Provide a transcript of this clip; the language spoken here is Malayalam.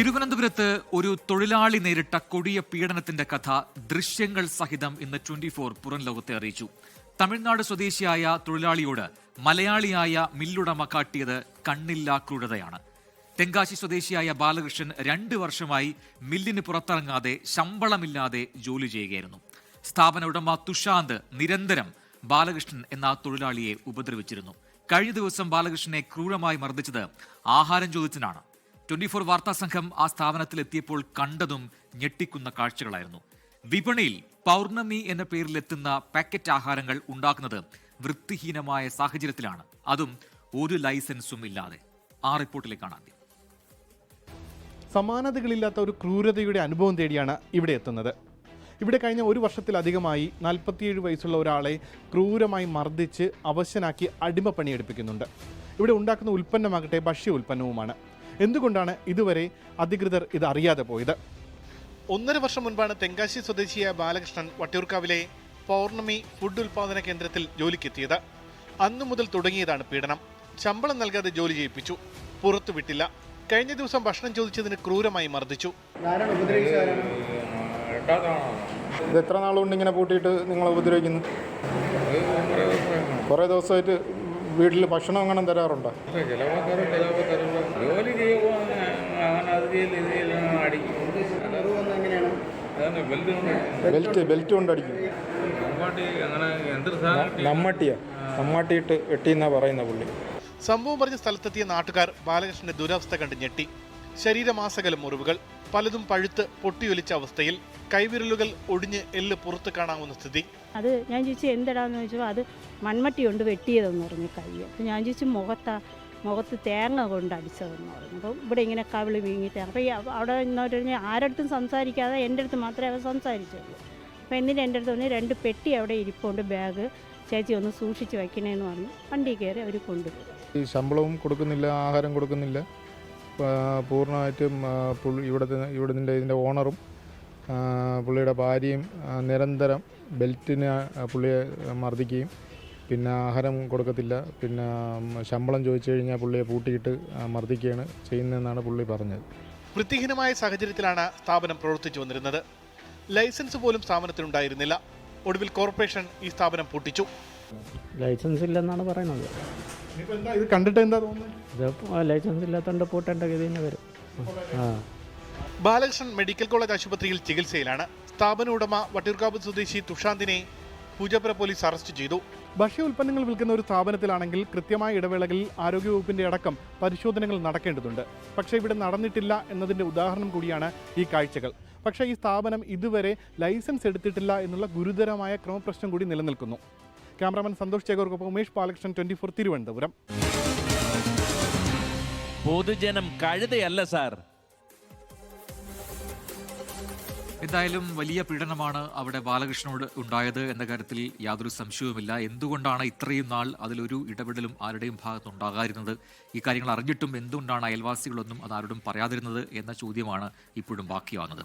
തിരുവനന്തപുരത്ത് ഒരു തൊഴിലാളി നേരിട്ട കൊടിയ പീഡനത്തിന്റെ കഥ ദൃശ്യങ്ങൾ സഹിതം ഇന്ന് ട്വന്റി ഫോർ പുറം ലോകത്തെ അറിയിച്ചു. തമിഴ്നാട് സ്വദേശിയായ തൊഴിലാളിയോട് മലയാളിയായ മില്ലുടമ കാട്ടിയത് കണ്ണില്ലാ ക്രൂരതയാണ്. തെങ്കാശി സ്വദേശിയായ ബാലകൃഷ്ണൻ രണ്ട് വർഷമായി മില്ലിന് പുറത്തിറങ്ങാതെ ശമ്പളമില്ലാതെ ജോലി ചെയ്യുകയായിരുന്നു. സ്ഥാപന ഉടമ തുഷാന്ത് നിരന്തരം ബാലകൃഷ്ണൻ എന്ന തൊഴിലാളിയെ ഉപദ്രവിച്ചിരുന്നു. കഴിഞ്ഞ ദിവസം ബാലകൃഷ്ണനെ ക്രൂരമായി മർദ്ദിച്ചത് ആഹാരം ചോദിച്ചതിനാണ്. ട്വന്റി ഫോർ വാർത്താ സംഘം ആ സ്ഥാപനത്തിൽ എത്തിയപ്പോൾ കണ്ടതും ഞെട്ടിക്കുന്ന കാഴ്ചകളായിരുന്നു. വിപണിയിൽ പൗർണമി എന്ന പേരിലെത്തുന്ന പാക്കറ്റ് ആഹാരങ്ങൾ ഉണ്ടാക്കുന്നത് വൃത്തിഹീനമായ സാഹചര്യത്തിലാണ്. അതും ഒരു ലൈസൻസും ഇല്ലാതെ. ആ റിപ്പോർട്ടിലേക്കാണ് ആദ്യം. സമാനതകളില്ലാത്ത ഒരു ക്രൂരതയുടെ അനുഭവം തേടിയാണ് ഇവിടെ എത്തുന്നത്. ഇവിടെ കഴിഞ്ഞ ഒരു വർഷത്തിലധികമായി നാൽപ്പത്തിയേഴ് വയസ്സുള്ള ഒരാളെ ക്രൂരമായി മർദ്ദിച്ച് അവശനാക്കി അടിമപ്പണി എടുപ്പിക്കുന്നുണ്ട് ഇവിടെ ഉണ്ടാക്കുന്ന ഉൽപ്പന്നമാകട്ടെ ഭക്ഷ്യ ഉൽപ്പന്നവുമാണ്. എന്തുകൊണ്ടാണ് ഇതുവരെ അധികൃതർ ഇത് അറിയാതെ പോയത്? ഒന്നര വർഷം മുൻപാണ് തെങ്കാശി സ്വദേശിയായ ബാലകൃഷ്ണൻ വട്ടിയൂർക്കാവിലെ പൗർണമി ഫുഡ് ഉൽപാദന കേന്ദ്രത്തിൽ ജോലിക്കെത്തിയത്. അന്നു മുതൽ തുടങ്ങിയതാണ് പീഡനം. ശമ്പളം നൽകാതെ ജോലി ചെയ്യിപ്പിച്ചു. പുറത്തു വിട്ടില്ല കഴിഞ്ഞ ദിവസം ഭക്ഷണം ചോദിച്ചതിന് ക്രൂരമായി മർദ്ദിച്ചു. ഇത് എത്ര നാളുകൊണ്ട് ഇങ്ങനെ പൂട്ടിയിട്ട് നിങ്ങളെ ഉപദ്രവിക്കുന്നു? കുറേ ദിവസമായിട്ട് വീട്ടിൽ ഭക്ഷണം അങ്ങനെ തരാറുണ്ടോ? ജോലി ചെയ്യുമ്പോൾ അങ്ങനെ അങ്ങനെ അത് ചെയ്യില്ല അടിക്കും. ബെൽറ്റ് ബെൽറ്റ് കൊണ്ട് അടിക്കും. നമ്മട്ടിയാ നമ്മട്ടിയിട്ട് എട്ടിന്നാ പറയുന്ന പുള്ളി. സംഭവം പറഞ്ഞ സ്ഥലത്തെത്തിയ നാട്ടുകാർ ബാലകൃഷ്ണന്റെ ദുരവസ്ഥ കണ്ട് ഞെട്ടി. ശരീരമാസകലം മുറിവുകൾ പലതും പഴുത്ത് പൊട്ടിയൊലിച്ച അവസ്ഥയിൽ കൈവിരലുകൾ ഒടിഞ്ഞ് എല്ല് പുറത്ത് കാണാവുന്ന സ്ഥിതി. അത് ഞാൻ ചോദിച്ചു എന്തടാന്ന് ചോദിച്ചപ്പോൾ അത് മൺമട്ടി കൊണ്ട് വെട്ടിയതെന്ന് പറഞ്ഞു കൈ. അപ്പം ഞാൻ ചോദിച്ചു മുഖത്താ മുഖത്ത് തേങ്ങ കൊണ്ട് അടിച്ചതെന്ന് പറഞ്ഞു. അപ്പോൾ ഇവിടെ ഇങ്ങനെ കവിൾ വീങ്ങിയിട്ട് അപ്പോൾ ഈ അവ- അവിടെ പറഞ്ഞു ആരടുത്തും സംസാരിക്കാതെ എന്റെ അടുത്ത് മാത്രമേ അവർ സംസാരിച്ചുള്ളൂ. അപ്പോൾ എന്നിട്ട് എന്റെ അടുത്ത് പറഞ്ഞു രണ്ട് പെട്ടി അവിടെ ഇരിപ്പുണ്ട് ബാഗ്. ചേച്ചി ഒന്ന് സൂക്ഷിച്ച് വയ്ക്കണേന്ന് പറഞ്ഞു. വണ്ടി കയറി അവർ കൊണ്ടുപോയി. ഈ ശമ്പളവും കൊടുക്കുന്നില്ല ആഹാരം കൊടുക്കുന്നില്ല. പൂർണമായിട്ടും പുള്ളി ഇവിടുത്തെ ഇവിടുത്തെ ഇതിന്റെ ഓണറും പുള്ളിയുടെ ഭാര്യയും നിരന്തരം ബെൽറ്റിന് പുള്ളിയെ മർദ്ദിക്കുകയും പിന്നെ ആഹാരം കൊടുക്കത്തില്ല പിന്നെ ശമ്പളം ചോദിച്ചു കഴിഞ്ഞാൽ പുള്ളിയെ പൂട്ടിയിട്ട് മർദ്ദിക്കുകയാണ് ചെയ്യുന്നതെന്നാണ് പുള്ളി പറഞ്ഞത്. വൃത്തിഹീനമായ സാഹചര്യത്തിലാണ് സ്ഥാപനം പ്രവർത്തിച്ചു വന്നിരുന്നത്. ലൈസൻസ് പോലും സ്ഥാപനത്തിനുണ്ടായിരുന്നില്ല. ഒടുവിൽ കോർപ്പറേഷൻ ഈ സ്ഥാപനം പൂട്ടിച്ചു. ലൈസൻസ് ഇല്ലെന്നാണ് പറയുന്നത്. ഇത് കണ്ടിട്ട് എന്താ തോന്നുന്നത് ലൈസൻസ് ഇല്ലാത്തതുകൊണ്ട് പൂട്ടേണ്ട ഗതി തന്നെ വരും. ആ. ബാലകൃഷ്ണൻ മെഡിക്കൽ കോളേജ് ആശുപത്രിയിൽ ചികിത്സയിലാണ്. സ്ഥാപന ഉടമ വട്ടിയൂർക്കാവ് സ്വദേശി തുഷാന്തിനെ പൂജപ്പുര പോലീസ് അറസ്റ്റ് ചെയ്തു. ഭക്ഷ്യ ഉൽപ്പന്നങ്ങൾ വിൽക്കുന്ന ഒരു സ്ഥാപനത്തിലാണെങ്കിൽ കൃത്യമായ ഇടവേളകളിൽ ആരോഗ്യവകുപ്പിന്റെ അടക്കം പരിശോധനകൾ നടക്കേണ്ടതുണ്ട്. പക്ഷേ ഇവിടെ നടന്നിട്ടില്ല എന്നതിന്റെ ഉദാഹരണം കൂടിയാണ് ഈ കാഴ്ചകൾ. പക്ഷേ ഈ സ്ഥാപനം ഇതുവരെ ലൈസൻസ് എടുത്തിട്ടില്ല എന്നുള്ള ഗുരുതരമായ ക്രമപ്രശ്നം കൂടി നിലനിൽക്കുന്നു. ക്യാമറാമാൻ സന്തോഷ് ചേകോർക്കൊപ്പം ഉമേഷ് ബാലകൃഷ്ണൻ ട്വന്റി ഫോർ തിരുവനന്തപുരം. പൊതുജനം കഴുതയല്ല സാർ. എന്തായാലും വലിയ പീഡനമാണ് അവിടെ ബാലകൃഷ്ണനോട് ഉണ്ടായത് എന്ന കാര്യത്തിൽ യാതൊരു സംശയവുമില്ല. എന്തുകൊണ്ടാണ് ഇത്രയും നാൾ അതിലൊരു ഇടപെടലും ആരുടെയും ഭാഗത്ത് ഉണ്ടാകാതിരുന്നത്? ഈ കാര്യങ്ങൾ അറിഞ്ഞിട്ടും എന്തുകൊണ്ടാണ് അയൽവാസികളൊന്നും അത് ആരോടും പറയാതിരുന്നത് എന്ന ചോദ്യമാണ് ഇപ്പോഴും ബാക്കിയാവുന്നത്.